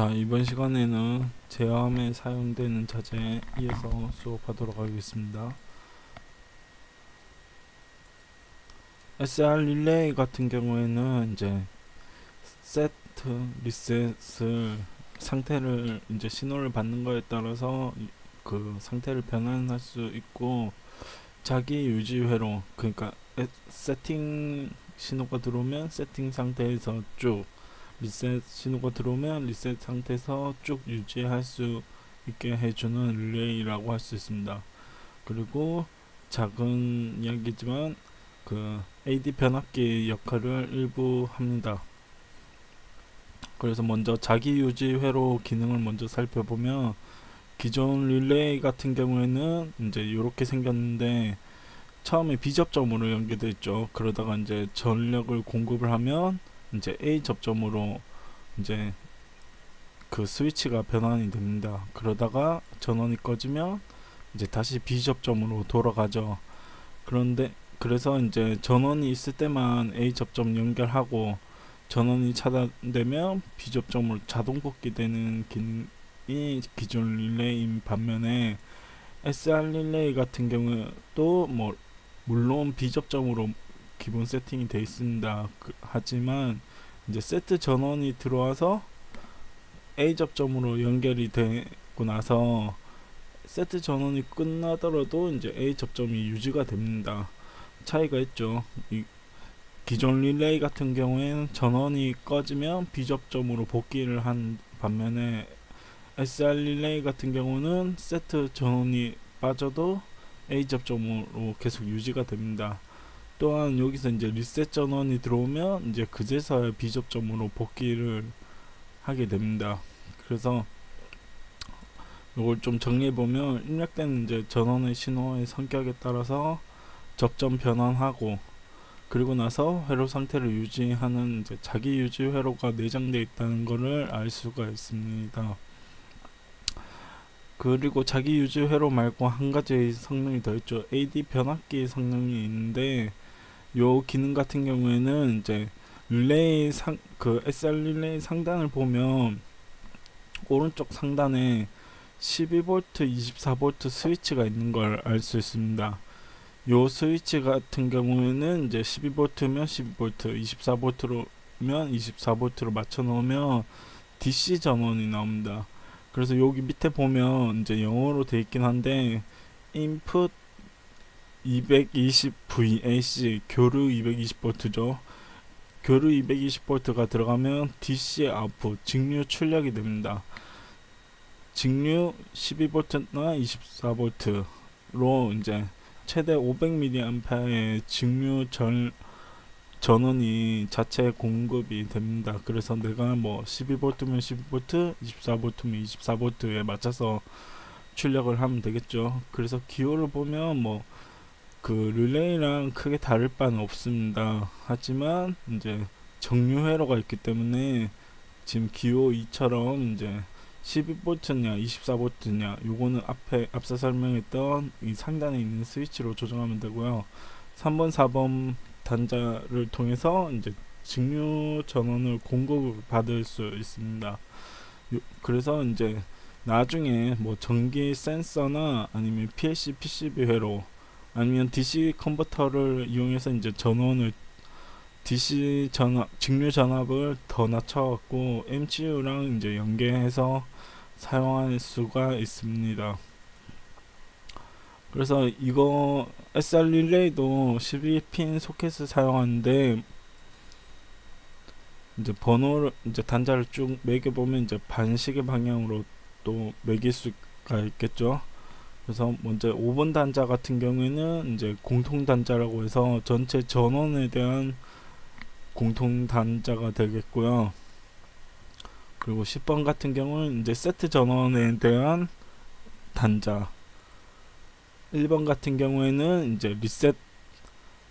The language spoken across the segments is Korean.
자 이번 시간에는 제어함에 사용되는 자재에 이어서 수업하도록 하겠습니다. SR 릴레이 같은 경우에는 이제 세트 리셋을 상태를 이제 신호를 받는 거에 따라서 이- 그 상태를 변환할 수 있고 자기 유지 회로 그러니까 에- 세팅 신호가 들어오면 세팅 상태에서 쭉 리셋 신호가 들어오면 리셋 상태에서 쭉 유지할 수 있게 해주는 릴레이라고 할 수 있습니다. 그리고 작은 이야기지만 그 AD 변압기 역할을 일부 합니다. 그래서 먼저 자기 유지 회로 기능을 먼저 살펴보면 기존 릴레이 같은 경우에는 이제 이렇게 생겼는데 처음에 비접점으로 연결돼 있죠. 그러다가 이제 전력을 공급을 하면 이제 A 접점으로 이제 그 스위치가 변환이 됩니다. 그러다가 전원이 꺼지면 이제 다시 B 접점으로 돌아가죠. 그런데 그래서 이제 전원이 있을 때만 A 접점 연결하고 전원이 차단되면 B 접점으로 자동 복귀되는 기능이 기존 릴레이인 반면에 SR 릴레이 같은 경우도 뭐 물론 B 접점으로 기본 세팅이 되어 있습니다. 그- 하지만 이제 세트 전원이 들어와서 A 접점으로 연결이 되고 나서 세트 전원이 끝나더라도 이제 A 접점이 유지가 됩니다. 차이가 있죠. 이 기존 릴레이 같은 경우에는 전원이 꺼지면 B 접점으로 복귀를 한 반면에 SR 릴레이 같은 경우는 세트 전원이 빠져도 A 접점으로 계속 유지가 됩니다. 또한 여기서 이제 리셋 전원이 들어오면 이제 그제서야 비접점으로 복귀를 하게 됩니다. 그래서 이걸 좀 정리해 보면 입력된 이제 전원의 신호의 성격에 따라서 접점 변환하고 그리고 나서 회로 상태를 유지하는 이제 자기 유지 회로가 내장되어 있다는 것을 알 수가 있습니다. 그리고 자기 유지 회로 말고 한 가지 성능이 더 있죠. AD 변압기 성능이 있는데 요 기능 같은 경우에는 이제 릴레이 상 그 SR 릴레이 상단을 보면 오른쪽 상단에 12V, 24V 스위치가 있는 걸 알 수 있습니다. 요 스위치 같은 경우에는 이제 12V면 12V, 24V로 면 24V로 맞춰 놓으면 DC 전원이 나옵니다. 그래서 여기 밑에 보면 이제 영어로 돼 있긴 한데 input 220 VAC 교류 220V죠. 교류 220V가 들어가면 DC 아웃풋 직류 출력이 됩니다. 직류 12V나 24V로 이제 최대 500mAh의 직류 전 전원이 자체 공급이 됩니다. 그래서 내가 뭐 12V면 12V, 24V면 24V에 맞춰서 출력을 하면 되겠죠. 그래서 기호를 보면 뭐 그 릴레이랑 크게 다를 바는 없습니다. 하지만 이제 정류 회로가 있기 때문에 지금 기호 2처럼 이제 12V냐 24V냐 요거는 앞에 앞서 설명했던 이 상단에 있는 스위치로 조정하면 되고요. 3번 4번 단자를 통해서 이제 직류 전원을 공급을 받을 수 있습니다. 요, 그래서 이제 나중에 뭐 전기 센서나 아니면 PLC PCB 회로 아니면 DC 컨버터를 이용해서 이제 전원을 DC 전압 직류 전압을 더 낮춰갖고 MCU랑 이제 연계해서 사용할 수가 있습니다. 그래서 이거 SR 릴레이도 12핀 소켓을 사용하는데 이제 번호를 이제 단자를 쭉 매겨 보면 이제 반시계 방향으로 또 매길 수가 있겠죠. 그래서 먼저 5번 단자 같은 경우에는 이제 공통 단자라고 해서 전체 전원에 대한 공통 단자가 되겠고요. 그리고 10번 같은 경우는 이제 세트 전원에 대한 단자. 1번 같은 경우에는 이제 리셋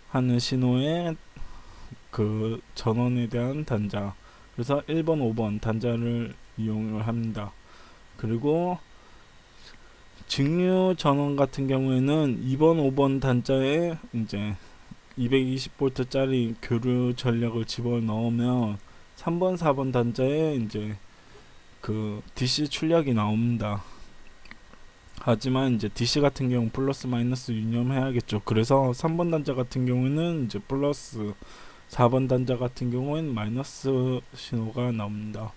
하는 신호의 그 전원에 대한 단자. 그래서 1번, 5번 단자를 이용을 합니다. 그리고 직류 전원 같은 경우에는 2번, 5번 단자에 이제 220V짜리 교류 전력을 집어 넣으면 3번, 4번 단자에 이제 그 DC 출력이 나옵니다. 하지만 이제 DC 같은 경우 플러스 마이너스 유념해야겠죠. 그래서 3번 단자 같은 경우는 이제 플러스 4번 단자 같은 경우는 마이너스 신호가 나옵니다.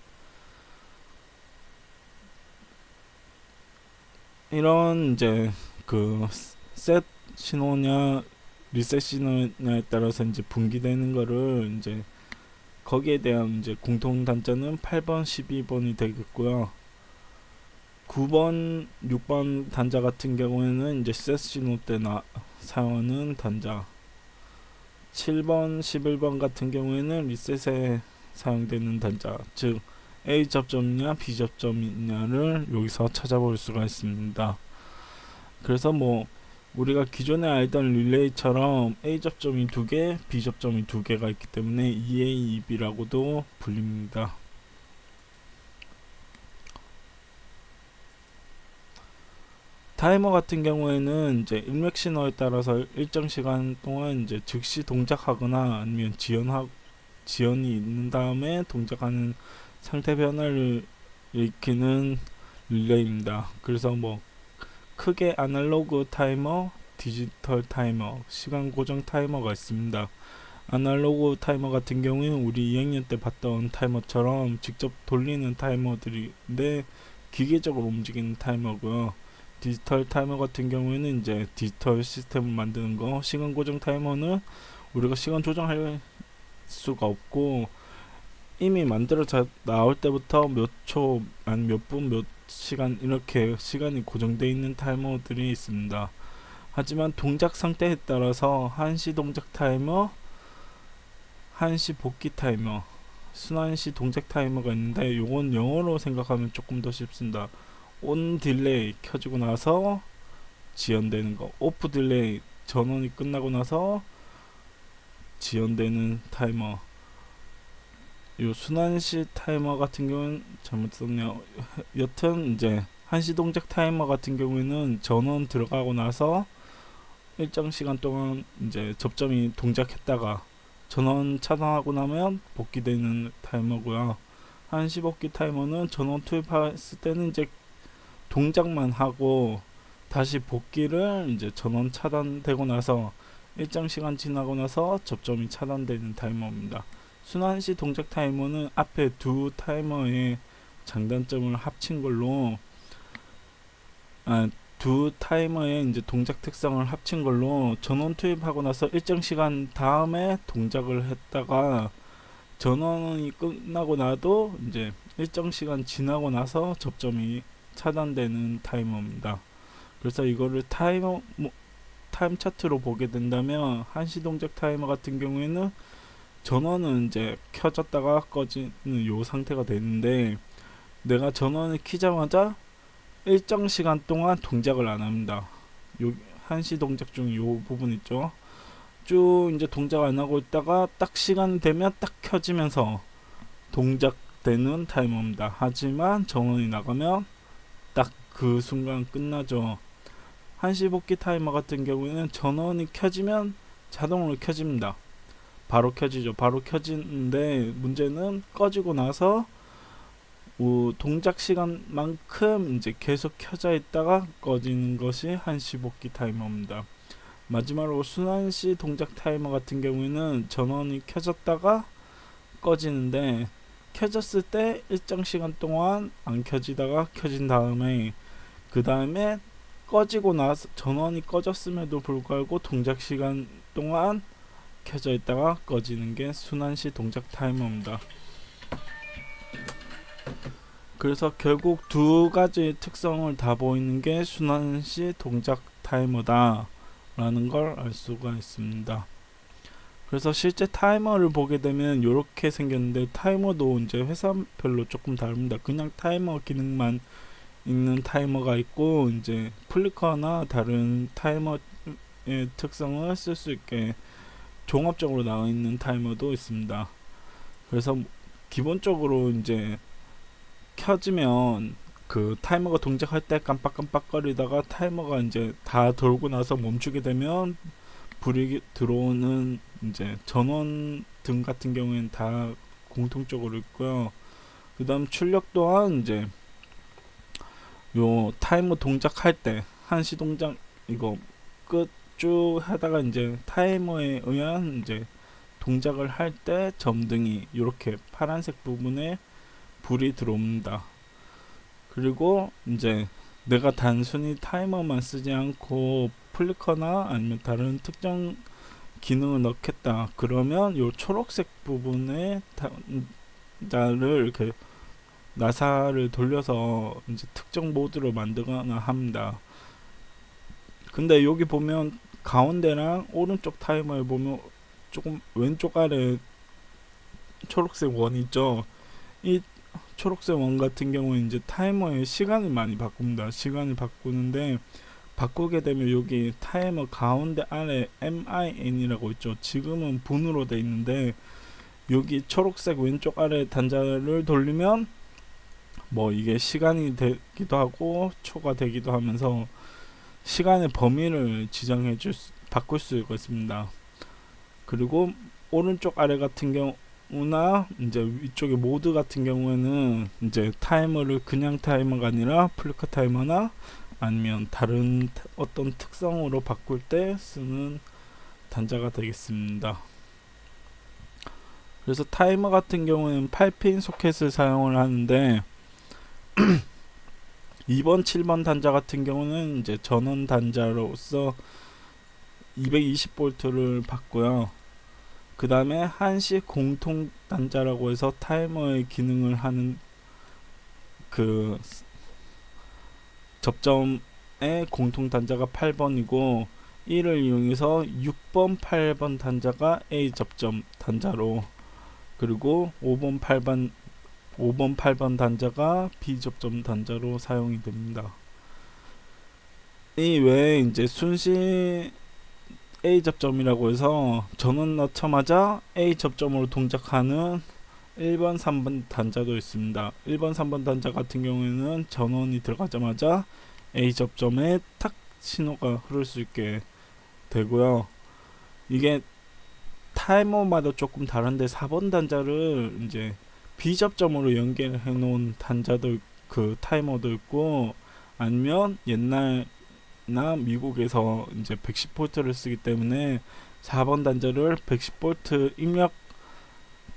이런 이제 그 셋 신호냐 리셋 신호냐에 따라서 이제 분기되는 거를 이제 거기에 대한 이제 공통 단자는 8번, 12번이 되겠고요. 9번, 6번 단자 같은 경우에는 이제 셋 신호 때 나, 사용하는 단자. 7번, 11번 같은 경우에는 리셋에 사용되는 단자. 즉 A 접점이냐 B 접점이냐를 여기서 찾아볼 수가 있습니다. 그래서 뭐 우리가 기존에 알던 릴레이처럼 A 접점이 두 개, B 접점이 두 개가 있기 때문에 EA, EB라고도 불립니다. 타이머 같은 경우에는 이제 일맥 신호에 따라서 일정 시간 동안 이제 즉시 동작하거나 아니면 지연하 지연이 있는 다음에 동작하는 상태 변화를 일으키는 릴레이입니다. 그래서 뭐 크게 아날로그 타이머, 디지털 타이머, 시간 고정 타이머가 있습니다. 아날로그 타이머 같은 경우는 우리 2학년 때 봤던 타이머처럼 직접 돌리는 타이머들인데 기계적으로 움직이는 타이머고요. 디지털 타이머 같은 경우에는 이제 디지털 시스템을 만드는 거, 시간 고정 타이머는 우리가 시간 조정할 수가 없고 이미 만들어져 나올 때부터 몇 초, 몇 분, 몇 시간 이렇게 시간이 고정되어 있는 타이머들이 있습니다. 하지만 동작 상태에 따라서 한시 동작 타이머, 한시 복귀 타이머, 순환시 동작 타이머가 있는데 요건 영어로 생각하면 조금 더 쉽습니다. 온 딜레이 켜지고 나서 지연되는 거, 오프 딜레이 전원이 끝나고 나서 지연되는 타이머. 요 순환시 타이머 같은 경우는 잘못 썼네요. 여튼 이제 한시 동작 타이머 같은 경우에는 전원 들어가고 나서 일정 시간 동안 이제 접점이 동작했다가 전원 차단하고 나면 복귀되는 타이머고요. 한시 복귀 타이머는 전원 투입했을 때는 이제 동작만 하고 다시 복귀를 이제 전원 차단되고 나서 일정 시간 지나고 나서 접점이 차단되는 타이머입니다. 순환시 동작 타이머는 앞에 두 타이머의 장단점을 합친 걸로 아, 두 타이머의 이제 동작 특성을 합친 걸로 전원 투입하고 나서 일정 시간 다음에 동작을 했다가 전원이 끝나고 나도 이제 일정 시간 지나고 나서 접점이 차단되는 타이머입니다. 그래서 이거를 타이머 뭐, 타임 차트로 보게 된다면 한시 동작 타이머 같은 경우에는 전원은 이제 켜졌다가 꺼지는 요 상태가 되는데 내가 전원을 키자마자 일정 시간 동안 동작을 안 합니다. 요 한시 동작 중 요 부분 있죠. 쭉 이제 동작 안 하고 있다가 딱 시간 되면 딱 켜지면서 동작되는 타이머입니다. 하지만 전원이 나가면 딱 그 순간 끝나죠. 한시 복귀 타이머 같은 경우에는 전원이 켜지면 자동으로 켜집니다. 바로 켜지죠. 바로 켜지는데 문제는 꺼지고 나서 오, 동작 시간만큼 이제 계속 켜져 있다가 꺼지는 것이 한시 복귀 타이머입니다. 마지막으로 순환시 동작 타이머 같은 경우에는 전원이 켜졌다가 꺼지는데 켜졌을 때 일정 시간 동안 안 켜지다가 켜진 다음에 그 다음에 꺼지고 나서 전원이 꺼졌음에도 불구하고 동작 시간 동안 켜져 있다가 꺼지는 게 순환시 동작 타이머입니다. 그래서 결국 두 가지 특성을 다 보이는 게 순환시 동작 타이머다 라는 걸 알 수가 있습니다. 그래서 실제 타이머를 보게 되면 이렇게 생겼는데 타이머도 이제 회사별로 조금 다릅니다. 그냥 타이머 기능만 있는 타이머가 있고 이제 플리커나 다른 타이머의 특성을 쓸 수 있게 종합적으로 나와 있는 타이머도 있습니다. 그래서 기본적으로 이제 켜지면 그 타이머가 동작할 때 깜빡깜빡거리다가 타이머가 이제 다 돌고 나서 멈추게 되면 불이 들어오는 이제 전원 등 같은 경우에는 다 공통적으로 있고요. 그 그다음 출력 또한 이제 요 타이머 동작할 때 한시 동작 이거 끝 쭉 하다가 이제 타이머에 의한 이제 동작을 할 때 점등이 이렇게 파란색 부분에 불이 들어옵니다. 그리고 이제 내가 단순히 타이머만 쓰지 않고 플리커나 아니면 다른 특정 기능을 넣겠다. 그러면 요 초록색 부분에 단자를 이렇게 나사를 돌려서 이제 특정 모드로 만들거나 합니다. 근데 여기 보면 가운데랑 오른쪽 타이머에 보면 조금 왼쪽 아래 초록색 원 있죠. 이 초록색 원 같은 경우는 이제 타이머의 시간을 많이 바꿉니다. 시간을 바꾸는데 바꾸게 되면 여기 타이머 가운데 아래 MIN이라고 있죠. 지금은 분으로 돼 있는데 여기 초록색 왼쪽 아래 단자를 돌리면 뭐 이게 시간이 되기도 하고 초가 되기도 하면서 시간의 범위를 지정해 줄 수, 바꿀 수가 있습니다. 그리고 오른쪽 아래 같은 경우나 이제 위쪽의 모드 같은 경우에는 이제 타이머를 그냥 타이머가 아니라 플리커 타이머나 아니면 다른 어떤 특성으로 바꿀 때 쓰는 단자가 되겠습니다. 그래서 타이머 같은 경우는 8핀 소켓을 사용을 하는데 2번, 7번 단자 같은 경우는 이제 전원 단자로서 220볼트를 받고요. 그 다음에 한시 공통 단자라고 해서 타이머의 기능을 하는 그 접점의 공통 단자가 8번이고 이를 이용해서 6번, 8번 단자가 A 접점 단자로 그리고 5번, 8번 5번, 8번 단자가 B 접점 단자로 사용이 됩니다. 이 외에 이제 순시 A 접점이라고 해서 전원 넣자마자 A 접점으로 동작하는 1번, 3번 단자도 있습니다. 1번, 3번 단자 같은 경우에는 전원이 들어가자마자 A 접점에 탁 신호가 흐를 수 있게 되고요. 이게 타이머마다 조금 다른데 4번 단자를 이제 B 접점으로 연결해 놓은 단자도 그 타이머도 있고 아니면 옛날나 미국에서 이제 110볼트를 쓰기 때문에 4번 단자를 110볼트 입력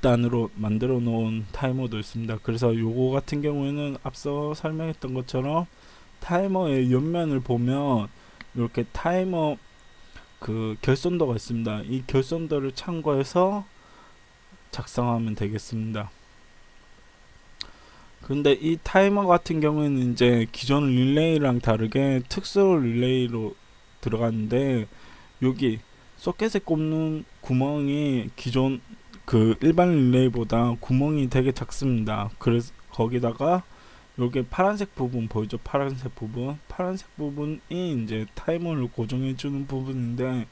단으로 만들어 놓은 타이머도 있습니다. 그래서 요거 같은 경우에는 앞서 설명했던 것처럼 타이머의 옆면을 보면 이렇게 타이머 그 결선도가 있습니다. 이 결선도를 참고해서 작성하면 되겠습니다. 근데 이 타이머 같은 경우에는 이제 기존 릴레이랑 다르게 특수 릴레이로 들어갔는데 여기 소켓에 꼽는 구멍이 기존 그 일반 릴레이보다 구멍이 되게 작습니다. 그래서 거기다가 여기 파란색 부분 보이죠? 파란색 부분. 파란색 부분이 이제 타이머를 고정해 주는 부분인데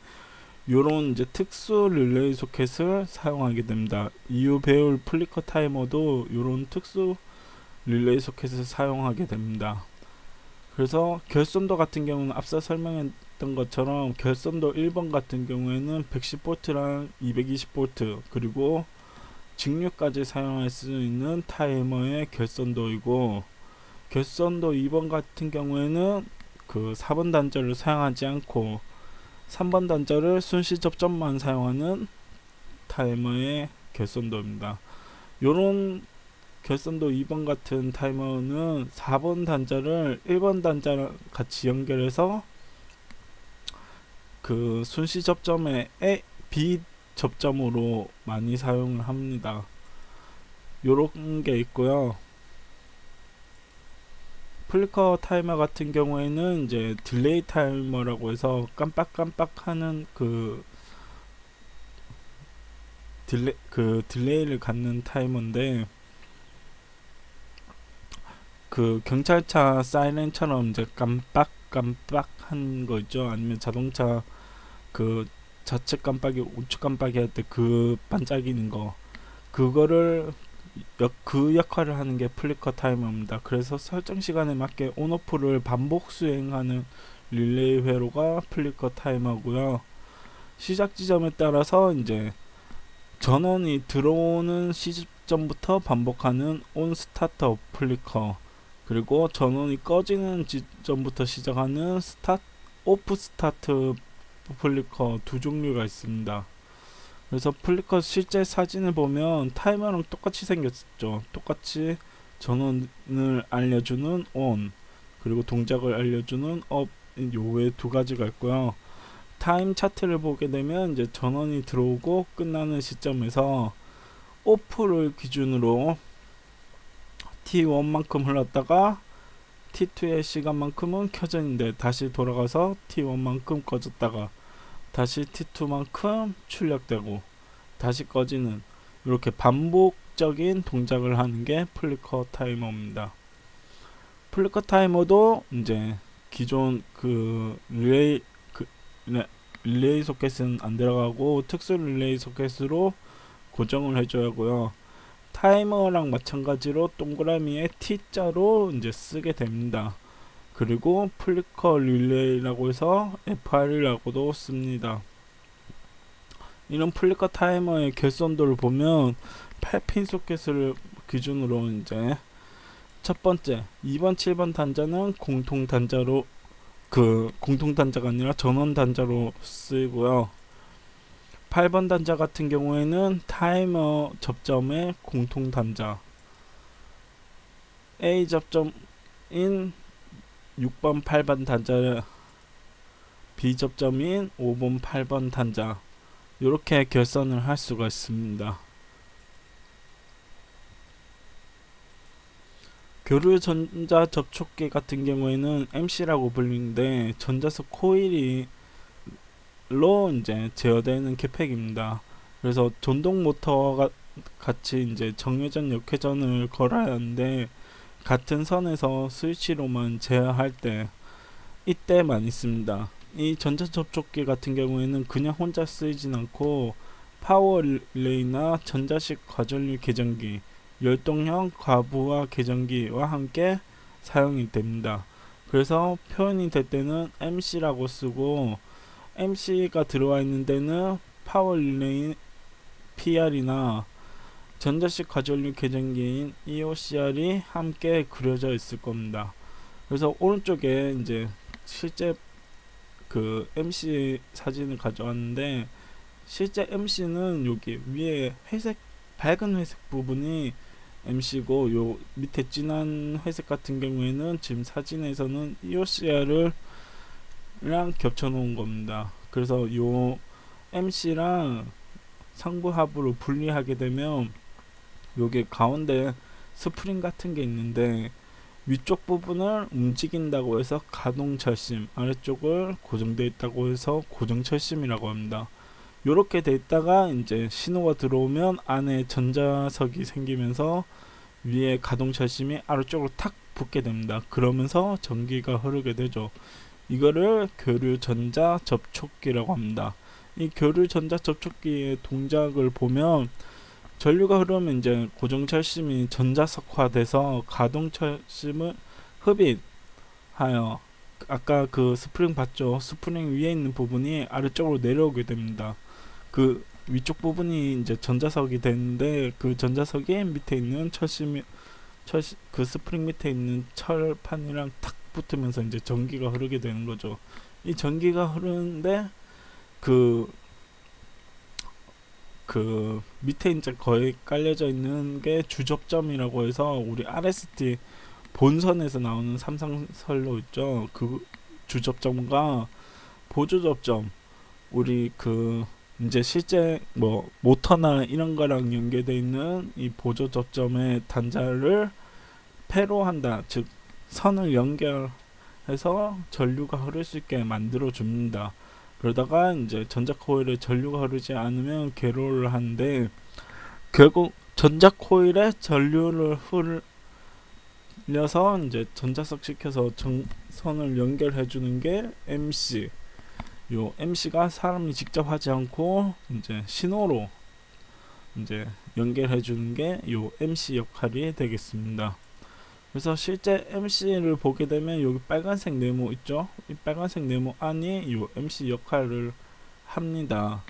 요런 이제 특수 릴레이 소켓을 사용하게 됩니다. 이후 배울 플리커 타이머도 요런 특수 릴레이 소켓을 사용하게 됩니다. 그래서 결선도 같은 경우는 앞서 설명했던 것처럼 결선도 1번 같은 경우에는 110볼트랑 220볼트 그리고 직류까지 사용할 수 있는 타이머의 결선도이고 결선도 2번 같은 경우에는 그 4번 단자를 사용하지 않고 3번 단자를 순시 접점만 사용하는 타이머의 결선도입니다. 요런 결선도 2번 같은 타이머는 4번 단자를 1번 단자랑 같이 연결해서 그 순시 접점에 A, B 접점으로 많이 사용을 합니다. 요런 게 있고요. 플리커 타이머 같은 경우에는 이제 딜레이 타이머라고 해서 깜빡깜빡 하는 그 딜레 그 딜레이를 갖는 타이머인데 그 경찰차 사이렌처럼 이제 깜빡깜빡한 거 있죠. 아니면 자동차 그 좌측 깜빡이 우측 깜빡이 할 때 그 반짝이는 거 그거를 역, 그 역할을 하는 게 플리커 타이머입니다. 그래서 설정 시간에 맞게 온오프를 반복 수행하는 릴레이 회로가 플리커 타이머고요. 시작 지점에 따라서 이제 전원이 들어오는 시점부터 반복하는 온 스타터 플리커 그리고 전원이 꺼지는 지점부터 시작하는 스타 오프 스타트 플리커 두 종류가 있습니다. 그래서 플리커 실제 사진을 보면 타이머랑 똑같이 생겼죠. 똑같이 전원을 알려주는 on 그리고 동작을 알려주는 up 요외 두 가지가 있고요. 타임 차트를 보게 되면 이제 전원이 들어오고 끝나는 시점에서 오프를 기준으로 T1만큼 흘렀다가 T2의 시간만큼은 켜져 있는데 다시 돌아가서 T1만큼 꺼졌다가 다시 T2만큼 출력되고 다시 꺼지는 이렇게 반복적인 동작을 하는 게 플리커 타이머입니다. 플리커 타이머도 이제 기존 그 릴레이 그 네, 릴레이 소켓은 안 들어가고 특수 릴레이 소켓으로 고정을 해줘야 하고요. 타이머랑 마찬가지로 동그라미에 T자로 이제 쓰게 됩니다. 그리고 플리커 릴레이라고 해서 FR이라고도 씁니다. 이런 플리커 타이머의 결선도를 보면 8핀 소켓을 기준으로 이제 첫 번째, 2번, 7번 단자는 공통 단자로 그 공통 단자가 아니라 전원 단자로 쓰이고요. 8번 단자 같은 경우에는 타이머 접점의 공통 단자 A 접점인 6번 8번 단자 B 접점인 5번 8번 단자 이렇게 결선을 할 수가 있습니다. 교류 전자 접촉기 같은 경우에는 MC라고 불리는데 전자석 코일이 로 이제 제어되는 계팩입니다. 그래서 전동 모터가 같이 이제 정회전 역회전을 걸어야 하는데 같은 선에서 스위치로만 제어할 때 이때만 있습니다. 이 전자 접촉기 같은 경우에는 그냥 혼자 쓰이진 않고 파워 릴레이나 전자식 과전류 계전기, 열동형 과부하 계전기와 함께 사용이 됩니다. 그래서 표현이 될 때는 MC라고 쓰고 MC가 들어와 있는 데는 파워 릴레이 PR이나 전자식 과전류 계전기인 EOCR이 함께 그려져 있을 겁니다. 그래서 오른쪽에 이제 실제 그 MC 사진을 가져왔는데 실제 MC는 여기 위에 회색 밝은 회색 부분이 MC고 요 밑에 진한 회색 같은 경우에는 지금 사진에서는 EOCR을 랑 겹쳐 놓은 겁니다. 그래서 요 MC랑 상부 하부로 분리하게 되면 요게 가운데 스프링 같은 게 있는데 위쪽 부분을 움직인다고 해서 가동 철심, 아래쪽을 고정되어 있다고 해서 고정 철심이라고 합니다. 요렇게 돼 있다가 이제 신호가 들어오면 안에 전자석이 생기면서 위에 가동 철심이 아래쪽으로 탁 붙게 됩니다. 그러면서 전기가 흐르게 되죠. 이거를 교류 전자 접촉기라고 합니다. 이 교류 전자 접촉기의 동작을 보면 전류가 흐르면 이제 고정철심이 전자석화돼서 가동철심을 흡입하여 아까 그 스프링 봤죠? 스프링 위에 있는 부분이 아래쪽으로 내려오게 됩니다. 그 위쪽 부분이 이제 전자석이 되는데 그 전자석이 밑에 있는 철심이 철 그 스프링 밑에 있는 철판이랑 탁 붙으면서 이제 전기가 흐르게 되는 거죠. 이 전기가 흐르는데 그, 그 밑에 이제 거의 깔려져 있는 게 주접점이라고 해서 우리 RST 본선에서 나오는 삼성설로 있죠. 그 주접점과 보조접점 우리 그 이제 실제 뭐 모터나 이런 거랑 연계되어 있는 이 보조 접점의 단자를 패로 한다. 즉 선을 연결해서 전류가 흐를 수 있게 만들어 줍니다. 그러다가 이제 전자 코일에 전류가 흐르지 않으면 괴로를 하는데 결국 전자 코일에 전류를 흘려서 이제 전자석 시켜서 전선을 연결해 주는 게 MC. 요 MC가 사람이 직접 하지 않고 이제 신호로 이제 연결해 주는 게 요 MC 역할이 되겠습니다. 그래서 실제 MC를 보게 되면 여기 빨간색 네모 있죠? 이 빨간색 네모 안이 요 MC 역할을 합니다.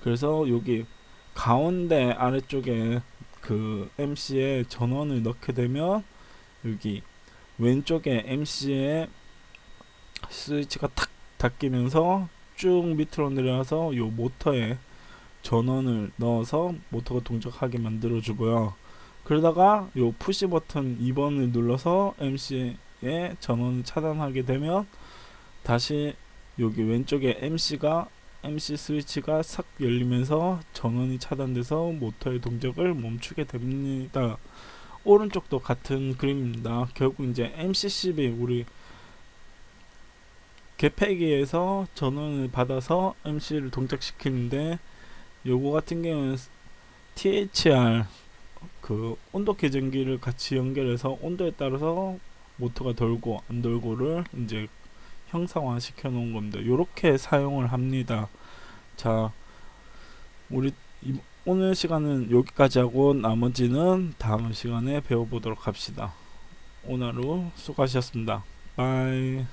그래서 여기 가운데 아래쪽에 그 MC에 전원을 넣게 되면 여기 왼쪽에 MC에 스위치가 탁 닫히면서 쭉 밑으로 내려와서 요 모터에 전원을 넣어서 모터가 동작하게 만들어 주고요. 그러다가 요 푸시 버튼 2번을 눌러서 MC의 전원을 차단하게 되면 다시 여기 왼쪽에 MC가 MC 스위치가 싹 열리면서 전원이 차단돼서 모터의 동작을 멈추게 됩니다. 오른쪽도 같은 그림입니다. 결국 이제 MCCB 우리 개폐기에서 전원을 받아서 MC를 동작시키는데 요거 같은 경우는 THR 그 온도 계정기를 같이 연결해서 온도에 따라서 모터가 돌고 안 돌고를 이제 형상화 시켜 놓은 겁니다. 요렇게 사용을 합니다. 자, 우리 이- 오늘 시간은 여기까지 하고 나머지는 다음 시간에 배워보도록 합시다. 오늘 하루 수고하셨습니다. 바이.